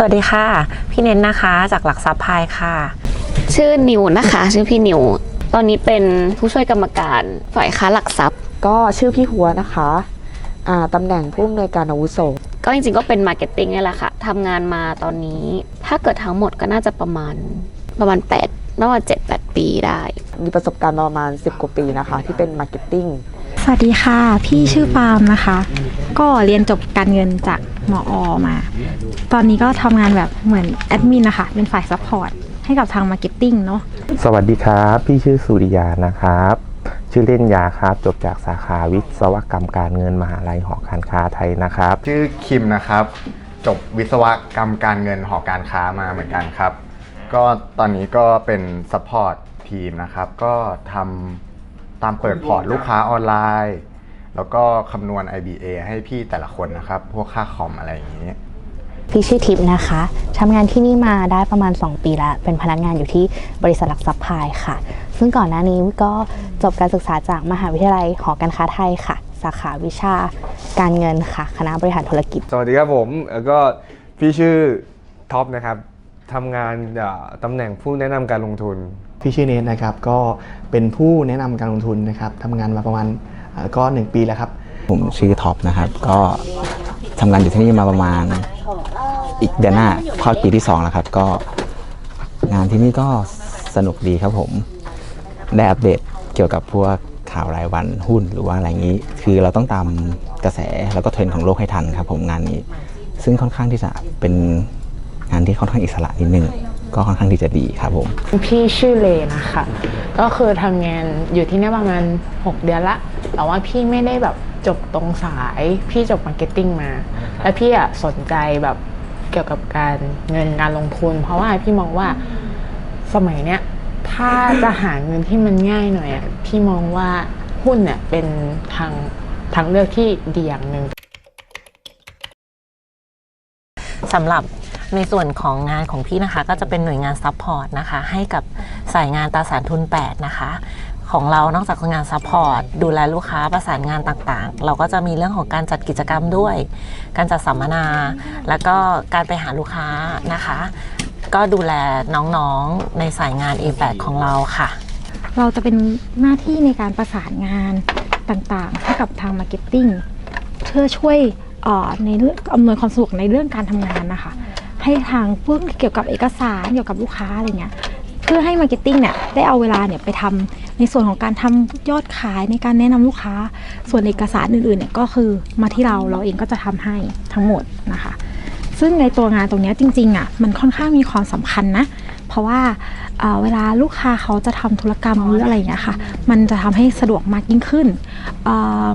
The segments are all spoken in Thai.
สวัสดีค่ะ พี่เน้นนะคะจากหลักทรัพย์พายค่ะ ชื่อนิวนะคะ ชื่อพี่นิว ตอนนี้เป็นผู้ช่วยกรรมการฝ่ายค้าหลักทรัพย์ ก็ชื่อพี่หัวนะคะอ่าตำแหน่งผู้อำนวยการอาวุโสก็จริงๆก็เป็นมาร์เก็ตติ้งนี่แหละค่ะทำงานมาตอนนี้ ถ้าเกิดทั้งหมดก็น่าจะประมาณประมาณ8ประมาณ7 8 ปีได้ มีประสบการณ์มาประมาณ 10 กว่าปีนะคะ ที่เป็นมาร์เก็ตติ้งส วัสดีค่ะ พี่ชื่อปาล์มนะคะ ก็เรียนจบการเงินจากมออมา ตอนนี้ก็ทำงานแบบเหมือนแอดมินนะคะ เป็นฝ่ายซัพพอร์ตให้กับทางมาร์เก็ตติ้งเนาะ สวัสดีครับ พี่ชื่อสุริยานะครับ ชื่อเล่นยาครับ จบจากสาขาวิศวกรรมการเงินมหาลัยหอการค้าไทยนะครับ ชื่อคิมนะครับ จบวิศวกรรมการเงินหอการค้ามาเหมือนกันครับ ก็ตอนนี้ก็เป็นซัพพอร์ตทีมนะครับ ก็ทำ ตามเปิดพอร์ตลูกค้าออนไลน์ แล้วก็คำนวณ IBA ให้พี่แต่ละคนนะครับ พวกค่าคอมอะไรอย่างนี้พี่ชื่อทิพย์นะคะทำงานที่นี่มาได้ประมาณ 2 ปีแล้ว เป็นพนักงานอยู่ที่บริษัทหลักทรัพย์พายค่ะ ซึ่งก่อนหน้านี้ก็จบการศึกษาจากมหาวิทยาลัยหอการค้าไทยค่ะ สาขาวิชาการเงินค่ะ คณะบริหารธุรกิจ สวัสดีครับผมแล้วก็พี่ชื่อท็อปนะครับทำงานเอ่อตำแหน่งผู้แนะนำการลงทุน พี่ชื่อเนทนะครับก็เป็นผู้แนะนำการลงทุนนะครับทำงานมาประมาณก็ 1 ปีแล้วครับ ผมชื่อท็อปนะครับ ก็ทำงานอยู่ที่นี่มาประมาณอีกเดือนหน้าเข้าปีที่ 2 แล้วครับ ก็งานที่นี่ก็สนุกดีครับผม ได้อัปเดตเกี่ยวกับพวกข่าวรายวันหุ้นหรือว่าอะไรอย่างนี้ คือเราต้องตามกระแสแล้วก็เทรนด์ของโลกให้ทันครับ ผมงานนี้ ซึ่งค่อนข้างที่จะเป็นงานที่ค่อนข้างอิสระนิดนึง ก็ค่อนข้างที่จะดีครับผม พี่ชื่อเลนะคะ ก็คือทำงานอยู่ที่นี่ประมาณ 6 เดือนละ แต่ว่าพี่ไม่ได้แบบจบตรงสาย พี่จบมาร์เก็ตติ้งมา แล้วพี่อะสนใจแบบเกี่ยวกับการเงินการลงทุน เพราะว่าพี่มองว่าสมัยเนี้ยถ้าจะหาเงินที่มันง่ายหน่อยอะพี่มองว่าหุ้นเนี่ยเป็นทางทางเลือกที่ดีอย่างหนึ่งสำหรับ ในส่วนของงานของพี่นะคะก็จะเป็นหน่วยงานซัพพอร์ตนะคะให้กับสายงานตราสารทุน 8 นะคะ ของเรานอกจากงานซัพพอร์ตดูแลลูกค้าประสานงานต่างๆ เราก็จะมีเรื่องของการจัดกิจกรรมด้วย การจัดสัมมนา แล้วก็การไปหาลูกค้านะคะ ก็ดูแลน้องๆในสายงาน A8 ของเราค่ะ เราจะเป็นหน้าที่ในการประสานงานต่างๆให้กับทางมาร์เก็ตติ้งเพื่อช่วยเอ่อในเรื่องอำนวยความสะดวกในเรื่องการทำงานนะคะ ให้ทางพวกเกี่ยวกับเอกสารเกี่ยวกับลูกค้าอะไรเงี้ยเพื่อให้มาร์เก็ตติ้งเนี่ยได้เอาเวลาเนี่ยไปทำในส่วนของการทำยอดขายในการแนะนำลูกค้า ส่วนเอกสารอื่นๆเนี่ยก็คือมาที่เราเราเองก็จะทำให้ทั้งหมดนะคะ ซึ่งในตัวงานตรงนี้จริงๆอะมันค่อนข้างมีความสำคัญนะ เพราะว่าเอ่อเวลาลูกค้าเขาจะทำธุรกรรมหรืออะไรอย่างเงี้ยค่ะ มันจะทำให้สะดวกมากยิ่งขึ้น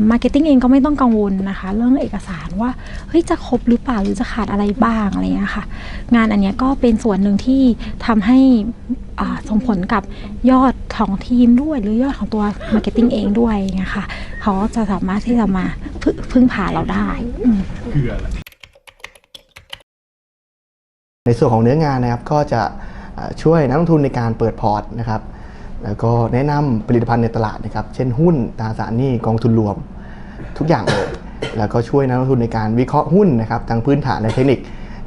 มาร์เก็ตติ้งเองก็ไม่ต้องกังวลนะคะ เรื่องเอกสารว่าเฮ้ยจะครบหรือเปล่าหรือจะขาดอะไรบ้างอะไรอย่างเงี้ยค่ะ งานอันเนี้ยก็เป็นส่วนหนึ่งที่ทำให้อ่าส่งผลกับยอดของทีมด้วย หรือยอดของตัวมาร์เก็ตติ้งเองด้วยอย่างเงี้ยค่ะเขาก็จะสามารถที่จะมาพึ่งพึ่งพาเราได้อืมในส่วนของเนื้องานนะครับก็จะเอ่อ ช่วยนักลงทุนในการเปิดพอร์ตนะครับแล้วก็แนะนำผลิตภัณฑ์ในตลาดนะครับ เช่นหุ้นตราสารหนี้กองทุนรวม ทุกอย่างเลยแล้วก็ช่วยนักลงทุนในการวิเคราะห์หุ้นนะครับทั้งพื้นฐานและเทคนิค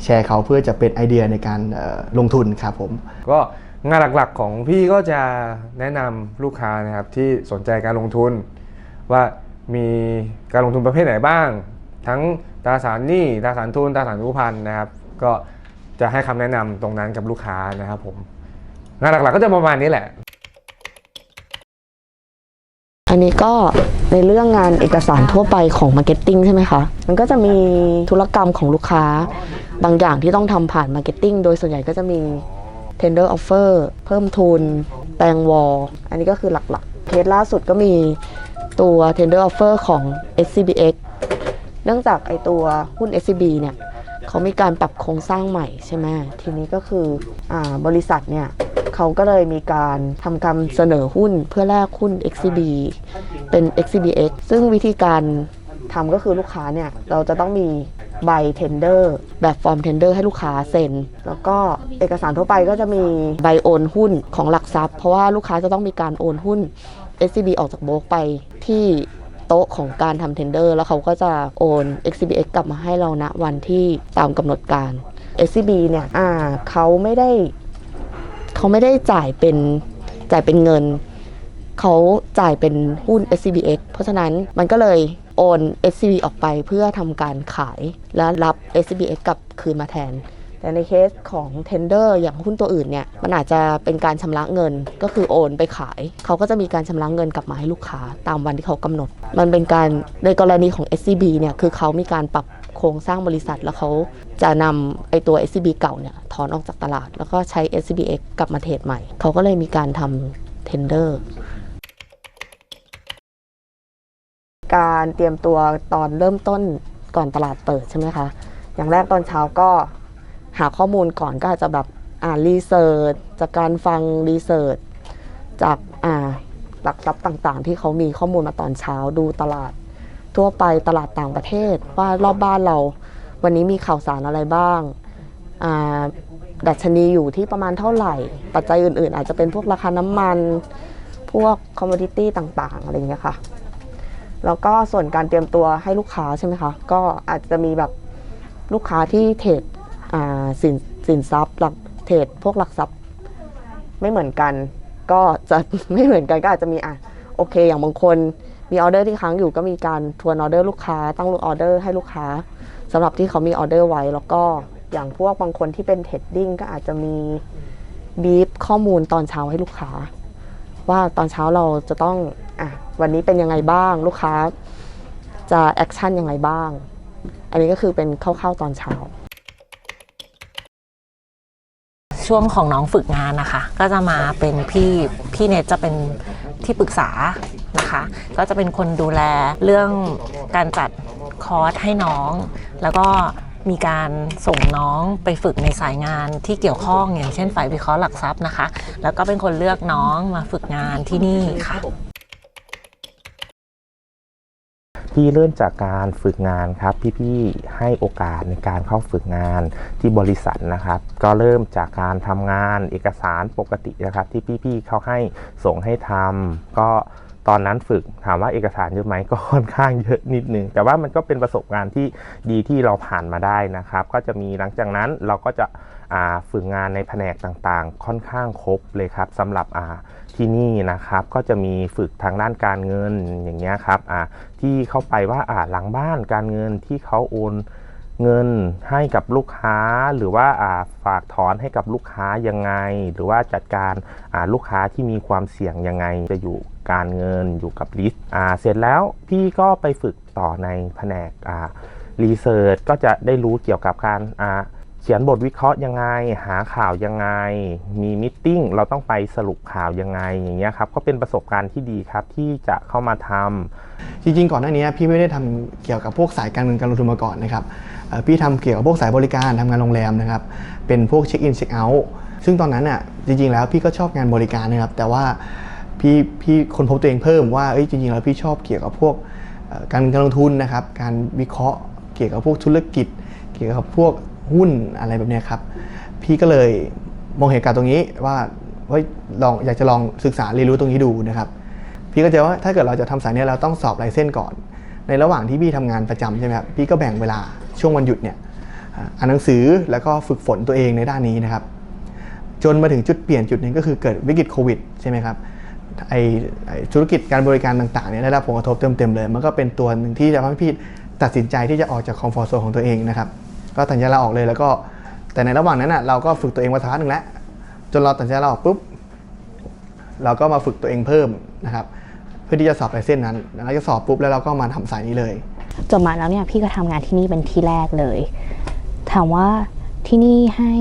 แชร์เขาเพื่อจะเป็นไอเดียในการลงทุนครับผม ก็งานหลักๆของพี่ก็จะแนะนำลูกค้านะครับที่สนใจการลงทุน ว่ามีการลงทุนประเภทไหนบ้าง ทั้งตราสารหนี้ตราสารทุนตราสารรูพันธ์นะครับ ก็ จะให้คำแนะนำตรงนั้นกับลูกค้านะครับผมงานหลักๆก็จะประมาณนี้แหละ อันนี้ก็ในเรื่องงานเอกสารทั่วไปของมาร์เก็ตติ้งใช่ไหมคะ มันก็จะมีธุรกรรมของลูกค้า บางอย่างที่ต้องทำผ่านมาร์เก็ตติ้งโดยส่วนใหญ่ก็จะมี tender offer เพิ่มทุน แปลงวอลอันนี้ก็คือหลักๆ เคสล่าสุดก็มีตัว tender offer ของ SCBX เนื่องจากไอตัวหุ้น SCB เนี่ย เขามีการปรับโครงสร้างใหม่ใช่ไหมทีนี้ก็คืออบริษัทเนี่ยเขาก็เลยมีการทำการเสนอหุ้นเพื่อแลกหุ้น XCB เป็น XCBX ซึ่งวิธีการทำก็คือลูกค้าเนี่ยเราจะต้องมีใบเทนเดอร์แบบฟอร์มเทนเดอร์ให้ลูกค้าเซ็น แล้วก็เอกสารทั่วไปก็จะมีใบโอนหุ้นของหลักทรัพย์ เพราะว่าลูกค้าจะต้องมีการโอนหุ้น SCB ออกจากโบกไปที่ โต๊ะของการทำเทนเดอร์แล้วเขาก็จะโอน XCBX กลับมาให้เราณวันที่ตามกำหนดการ SCB เนี่ยอ่าเขาไม่ได้ เขาไม่ได้จ่ายเป็นจ่ายเป็นเงิน เขาจ่ายเป็นหุ้น SCBX เพราะฉะนั้นมันก็เลยโอน SCB ออกไปเพื่อทำการขายแล้วรับ SCBX กลับคืนมาแทน แต่ในเคสของ tender อย่างหุ้นตัวอื่นเนี่ยมันอาจจะเป็นการชำระเงินก็คือโอนไปขาย เขาก็จะมีการชำระเงินกลับมาให้ลูกค้าตามวันที่เขากำหนด มันเป็นการในกรณีของ SCB เนี่ยคือเขามีการปรับโครงสร้างบริษัทแล้วเขาจะนำไอตัว SCB เก่าเนี่ยถอนออกจากตลาด แล้วก็ใช้ SCBX กลับมาเทรดใหม่ เขาก็เลยมีการทำ tender การเตรียมตัวตอนเริ่มต้นก่อนตลาดเปิดใช่ไหมคะ อย่างแรกตอนเช้าก็ หาข้อมูลก่อนก็อาจจะแบบอ่านรีเสิร์ชจากการฟังรีเสิร์ชจากอ่าหลักทรัพย์ต่างๆ ที่เขามีข้อมูลมาตอนเช้าดูตลาด ทั่วไปตลาดต่างประเทศ ว่ารอบบ้านเราวันนี้มีข่าวสารอะไรบ้างอ่าดัชนีอยู่ที่ประมาณเท่าไหร่ ปัจจัยอื่น ๆ อาจจะเป็นพวกราคาน้ำมัน พวกคอมมดิตี้ต่างๆ อะไรอย่างเงี้ยค่ะ แล้วก็ส่วนการเตรียมตัวให้ลูกค้าใช่ไหมคะ ก็อาจจะมีแบบลูกค้าที่เทรด สินสินทรัพย์หลักเทรดพวกหลักทรัพย์ไม่เหมือนกัน ก็จะไม่เหมือนกันก็อาจจะมีอะโอเค อย่างบางคนมีออเดอร์ที่ค้างอยู่ก็มีการทวนออเดอร์ลูกค้า ตั้งออเดอร์ให้ลูกค้าสำหรับที่เขามีออเดอร์ไว้ แล้วก็อย่างพวกบางคนที่เป็นเทรดดิ้งก็อาจจะมีบีฟข้อมูลตอนเช้าให้ลูกค้า ว่าตอนเช้าเราจะต้องอะวันนี้เป็นยังไงบ้างลูกค้าจะแอคชั่นยังไงบ้าง อันนี้ก็คือเป็นคร่าวๆตอนเช้า ช่วงของน้องฝึกงานนะคะ ก็จะมาเป็นพี่พี่เนทจะเป็นที่ปรึกษานะคะ ก็จะเป็นคนดูแลเรื่องการจัดคอร์สให้น้อง แล้วก็มีการส่งน้องไปฝึกในสายงานที่เกี่ยวข้องอย่างเช่นฝ่ายวิเคราะห์หลักทรัพย์นะคะ แล้วก็เป็นคนเลือกน้องมาฝึกงานที่นี่ค่ะ พี่เริ่มจากการฝึกงานครับ พี่ๆให้โอกาสในการเข้าฝึกงานที่บริษัทนะครับ ก็เริ่มจากการทำงานเอกสารปกตินะครับ ที่พี่ๆเขาให้ส่งให้ทำก็ตอนนั้นฝึกถามว่าเอกสารเยอะไหมก็ค่อนข้างเยอะนิดนึงแต่ว่ามันก็เป็นประสบการณ์ที่ดีที่เราผ่านมาได้นะครับ ก็จะมีหลังจากนั้นเราก็จะฝึกงานในแผนกต่างๆ ค่อนข้างครบเลยครับสำหรับอ่า ที่นี่นะครับก็จะมีฝึกทางด้านการเงินอย่างเงี้ยครับอ่าที่เข้าไปว่าอ่าหลังบ้านการเงินที่เขาโอนเงินให้กับลูกค้าหรือว่าอ่าฝากถอนให้กับลูกค้ายังไง หรือว่าจัดการอ่าลูกค้าที่มีความเสี่ยงยังไงจะอยู่การเงินอยู่กับลิสต์อ่าเสร็จแล้วพี่ก็ไปฝึกต่อในแผนกอ่ารีเสิร์ชก็จะได้รู้เกี่ยวกับการอ่า ขียนบทวิเคราะห์ยังไง หาข่าวยังไง มีมิทติ้งเราต้องไปสรุปข่าวยังไงอย่างเงี้ยครับก็เป็นประสบการณ์ที่ดีครับที่จะเข้ามาทำจริงๆ ก่อนหน้านี้พี่ไม่ได้ทำเกี่ยวกับพวกสายการเงินการลงทุนมาก่อนนะครับพี่ทำเกี่ยวกับพวกสายบริการทำงานโรงแรมนะครับเป็นพวกเช็คอินเช็คเอาท์ซึ่งตอนนั้นอะจริงๆ แล้วพี่ก็ชอบงานบริการนะครับแต่ว่าพี่พี่คนพบตัวเองเพิ่มว่าเอ้ยจริงๆ แล้วพี่ชอบเกี่ยวกับพวกการเงินการลงทุนนะครับการวิเคราะห์เกี่ยวกับพวกธุรกิจ เกี่ยวกับพวก หุ้นอะไรแบบนี้ครับ พี่ก็เลยมองเหตุการณ์ตรงนี้ว่าเฮ้ยลองอยากจะลองศึกษาเรียนรู้ตรงนี้ดูนะครับ พี่ก็เจอว่าถ้าเกิดเราจะทำสายเนี้ยเราต้องสอบลเซนส์ก่อน ในระหว่างที่พี่ทำงานประจำใช่ไหมครับพี่ก็แบ่งเวลาช่วงวันหยุดเนี่ยอ่านหนังสือแล้วก็ฝึกฝนตัวเองในด้านนี้นะครับ จนมาถึงจุดเปลี่ยนจุดหนึ่งก็คือเกิดวิกฤตโควิดใช่ไหมครับไอไอ้ธุรกิจการบริการต่างๆเนี่ยได้รับผลกระทบเต็มๆเลย มันก็เป็นตัวหนึ่งที่จะทำให้พี่ตัดสินใจที่จะออกจากคอมฟอร์ทโซนของตัวเองนะครับ ก็ตัดสินใจลาออกเลยแล้วก็ แต่ในระหว่างนั้นอะเราก็ฝึกตัวเองมาสักพักหนึ่งแล้วจนเราตัดสินใจลาออกปุ๊บเราก็มาฝึกตัวเองเพิ่มนะครับ เพื่อที่จะสอบไลเส้นนั้นแล้วจะสอบปุ๊บแล้วเราก็มาทำสายนี้เลยจบมาแล้วเนี่ยพี่ก็ทำงานที่นี่เป็นที่แรกเลย ถามว่าที่นี่ให้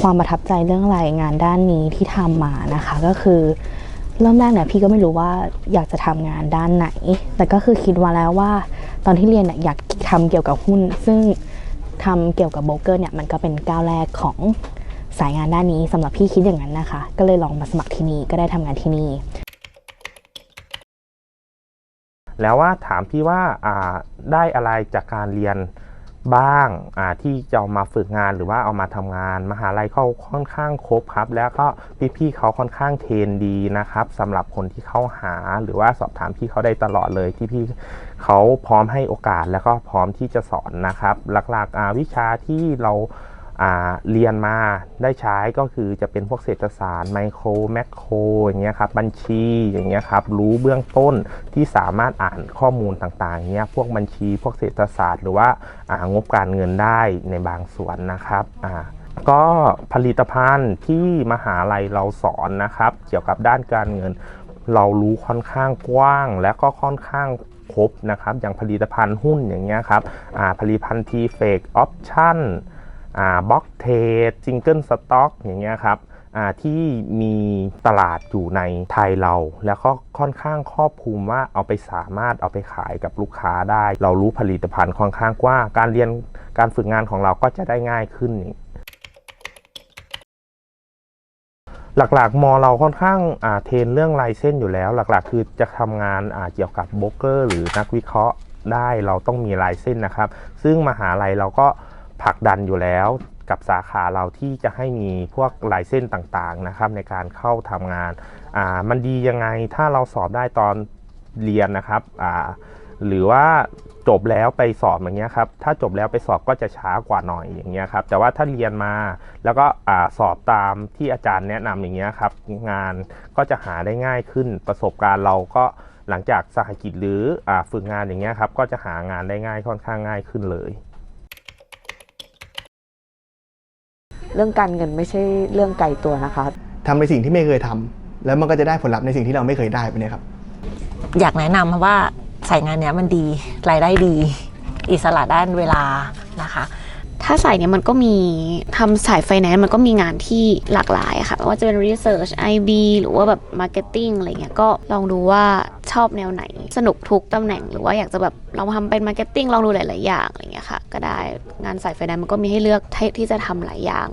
ความประทับใจเรื่องอะไรงานด้านนี้ที่ทำมานะคะ ก็คือเริ่มแรกเนี่ยพี่ก็ไม่รู้ว่าอยากจะทำงานด้านไหน แต่ก็คือคิดว่าแล้วว่า ตอนที่เรียนเนี่ยอยากทำเกี่ยวกับหุ้น ซึ่งทำเกี่ยวกับโบรกเกอร์เนี่ยมันก็เป็นก้าวแรกของสายงานด้านนี้สำหรับพี่คิดอย่างนั้นนะคะ ก็เลยลองมาสมัครที่นี่ก็ได้ทำงานที่นี่ แล้วว่าถามพี่ว่าอ่าได้อะไรจากการเรียน บ้างที่จะเอามาฝึกงานหรือว่าเอามาทำงาน มหาลัยเขาค่อนข้างครบครับ แล้วก็พี่ๆเขาค่อนข้างเทรนดีนะครับสำหรับคนที่เข้าหาหรือว่าสอบถามพี่เขาได้ตลอดเลยที่พี่เขาพร้อมให้โอกาสแล้วก็พร้อมที่จะสอนนะครับ หลักๆวิชาที่เรา เรียนมาได้ใช้ก็คือจะเป็นพวกเศรษฐศาสตร์ไมโครแมคโครอย่างเงี้ยครับบัญชีอย่างเงี้ยครับรู้เบื้องต้นที่สามารถอ่านข้อมูลต่างๆเงี้ยพวกบัญชีพวกเศรษฐศาสตร์ หรือว่าางบการเงินได้ในบางส่วนนะครับอ่าก็ผลิตภัณฑ์ที่มหาลัยเราสอนนะครับ เกี่ยวกับด้านการเงิน เรารู้ค่อนข้างกว้าง และก็ค่อนข้างครบนะครับ อย่างผลิตภัณฑ์หุ้นอย่างเงี้ยครับผลิตภัณฑ์ทีเฟกออปชั่น บล็อกเทรดซิงเกิลสต็อกอย่างเงี้ยครับอ่าที่มีตลาดอยู่ในไทยเรา แล้วก็ค่อนข้างครอบคลุมว่าเอาไปสามารถเอาไปขายกับลูกค้าได้ เรารู้ผลิตภัณฑ์ค่อนข้างกว้างการเรียนการฝึกงานของเราก็จะได้ง่ายขึ้น หลักๆมอเราค่อนข้างอ่าเทรนเรื่องลายเส้นอยู่แล้ว หลักๆ คือจะทำงานอ่าเกี่ยวกับโบรกเกอร์ หรือนักวิเคราะห์ได้เราต้องมีลายเส้นนะครับ ซึ่งมหาลัยเราก็ ผลักดันอยู่แล้วกับสาขาเราที่จะให้มีพวกลายเส้นต่างๆนะครับในการเข้าทำงานอ่ามันดียังไงถ้าเราสอบได้ตอนเรียนนะครับอ่าหรือว่าจบแล้วไปสอบอย่างเงี้ยครับ ถ้าจบแล้วไปสอบก็จะช้ากว่าหน่อยอย่างเงี้ยครับ แต่ว่าถ้าเรียนมาแล้วก็อ่าสอบตามที่อาจารย์แนะนำอย่างเงี้ยครับ งานก็จะหาได้ง่ายขึ้น ประสบการณ์เราก็หลังจากสหกิจหรืออาฝึกงานอย่างเงี้ยครับ ก็จะหางานได้ง่ายค่อนข้างง่ายขึ้นเลย เรื่องการเงินไม่ใช่เรื่องไกลตัวนะคะทำในสิ่งที่ไม่เคยทำแล้วมันก็จะได้ผลลัพธ์ในสิ่งที่เราไม่เคยได้ไปเนี่ยครับ อยากแนะนำเพราะว่าสายงานเนี้ยมันดีรายได้ดี อิสระด้านเวลานะคะ ถ้าสายเนี้ยมันก็มีทำสายไฟแนนซ์มันก็มีงานที่หลากหลายอะค่ะไม่ว่าจะเป็น Research IB หรือว่าแบบ Marketing อะไรเงี้ยก็ลองดูว่า ชอบแนวไหน สนุกทุกตำแหน่งหรือว่าอยากจะแบบเราทำเป็น Marketing ลองดูหลาย ๆ อย่างอะไรเงี้ยค่ะ ก็ได้งานสายไฟแนนซ์มันก็มีให้เลือกที่ที่จะทำหลายอย่าง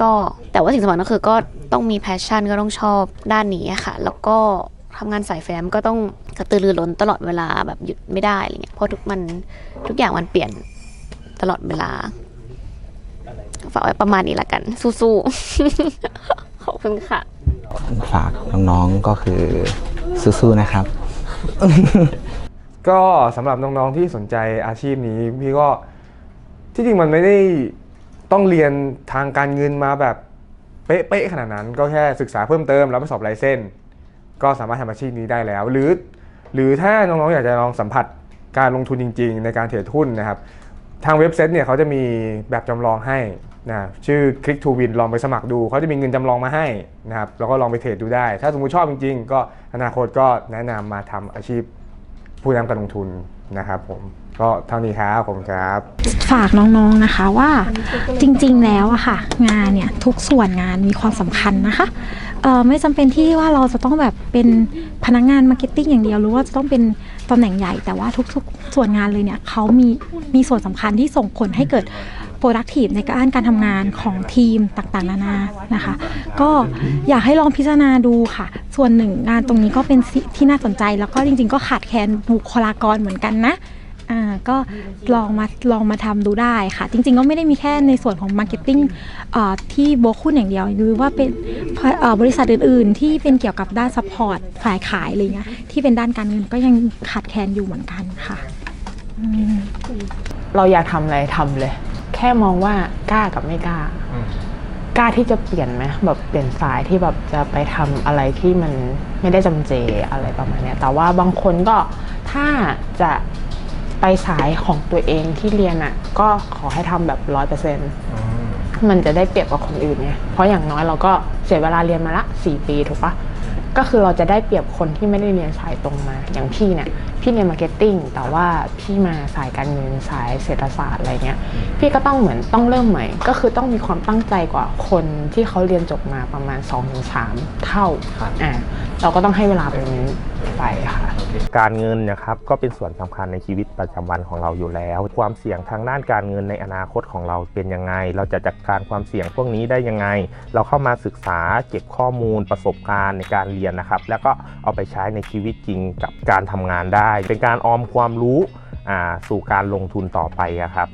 ก็แต่ว่าสิ่งสำคัญก็คือก็ต้องมี passion ก็ต้องชอบด้านนี้ค่ะ แล้วก็ทำงานสายแฟมก็ต้องกระตือรือร้นตลอดเวลาแบบหยุดไม่ได้อะไรเงี้ยเพราะทุกมันทุกอย่างมันเปลี่ยนตลอดเวลาฝากไว้ประมาณนี้ละกัน สู้ๆขอบคุณค่ะ ฝากน้องๆก็คือสู้ๆนะครับ ก็สำหรับน้องๆที่สนใจอาชีพนี้ พี่ก็ที่จริงมันไม่ได้ต้องเรียนทางการเงินมาแบบเป๊ะๆขนาดนั้น ก็แค่ศึกษาเพิ่มเติมแล้วไปสอบไลเซนส์ก็สามารถทำอาชีพนี้ได้แล้ว หรือ หรือถ้าน้องๆอยากจะลองสัมผัสการลงทุนจริง ๆ ในการเทรดหุ้นนะครับ ทางเว็บไซต์เนี่ยเขาจะมีแบบจำลองให้ นะชื่อ Click to Win ลองไปสมัครดู เขาจะมีเงินจำลองมาให้นะครับแล้วก็ลองไปเทรดดูได้ ถ้าสมมติชอบจริง ๆ ก็อนาคตก็แนะนำมาทำอาชีพผู้นำการลงทุนนะครับผมก็เท่านี้ครับผมครับ ฝากน้องๆนะคะว่าจริงๆแล้วอะค่ะ งานเนี่ยทุกส่วนงานมีความสำคัญนะคะเอ่อไม่จำเป็นที่ว่าเราจะต้องแบบเป็นพนักงานมาร์เก็ตติ้งอย่างเดียวหรือว่าจะต้องเป็นตำแหน่งใหญ่แต่ว่าทุกๆ ส่วนงานเลยเนี่ยเขามีมีส่วนสำคัญที่ส่งผลให้เกิด productive ในการการทำงานของทีมต่างๆ นานานะคะ ก็อยากให้ลองพิจารณาดูค่ะ ส่วนหนึ่งงานตรงนี้ก็เป็นที่น่าสนใจ แล้วก็จริง ๆ ก็ขาดแคลนบุคลากรเหมือนกันนะอ่าก็ลองมาลองมาทำดูได้ค่ะ จริง ๆ ก็ไม่ได้มีแค่ในส่วนของ Marketing อ่อที่โบคุนอย่างเดียวหรือว่าเป็นอ่อบริษัทอื่น ๆ ที่เป็นเกี่ยวกับด้าน Support ฝ่ายขายอะไรเงี้ยที่เป็นด้านการเงินก็ยังขาดแคลนอยู่เหมือนกันค่ะเราอยากทำอะไรทำเลย แค่มองว่ากล้ากับไม่กล้า กล้าที่จะเปลี่ยนไหมแบบเปลี่ยนสายที่แบบจะไปทำอะไรที่มันไม่ได้จำเจอะไรประมาณเนี้ยแต่ว่าบางคนก็ถ้าจะไปสายของตัวเองที่เรียนอะ่ะ ก็ขอให้ทำแบบร้อยเปอร์เซ็นต์มันจะได้เปรียบกว่าคนอื่นไงเพราะอย่างน้อยเราก็เสียเวลาเรียนมาละสี่ปีถูกปะ ก็คือเราจะได้เปรียบคนที่ไม่ได้เรียนสายตรงมา อย่างพี่เนี่ยพี่เรียนมาร์เก็ตติ้งแต่ว่าพี่มาสายการเงินสายเศรษฐศาสตร์อะไรเงี้ย พี่ก็ต้องเหมือนต้องเริ่มใหม่ ก็คือต้องมีความตั้งใจกว่าคนที่เขาเรียนจบมาประมาณ 2-3 เท่าอ่าเราก็ต้องให้เวลาตรงนี้ ไปค่ะ การเงินนะครับก็เป็นส่วนสำคัญในชีวิตประจำวันของเราอยู่แล้ว ความเสี่ยงทางด้านการเงินในอนาคตของเราเป็นยังไง เราจะจัดการความเสี่ยงพวกนี้ได้ยังไง เราเข้ามาศึกษาเก็บข้อมูลประสบการณ์ในการเรียนนะครับ แล้วก็เอาไปใช้ในชีวิตจริงกับการทำงานได้ เป็นการออมความรู้สู่การลงทุนต่อไปครับ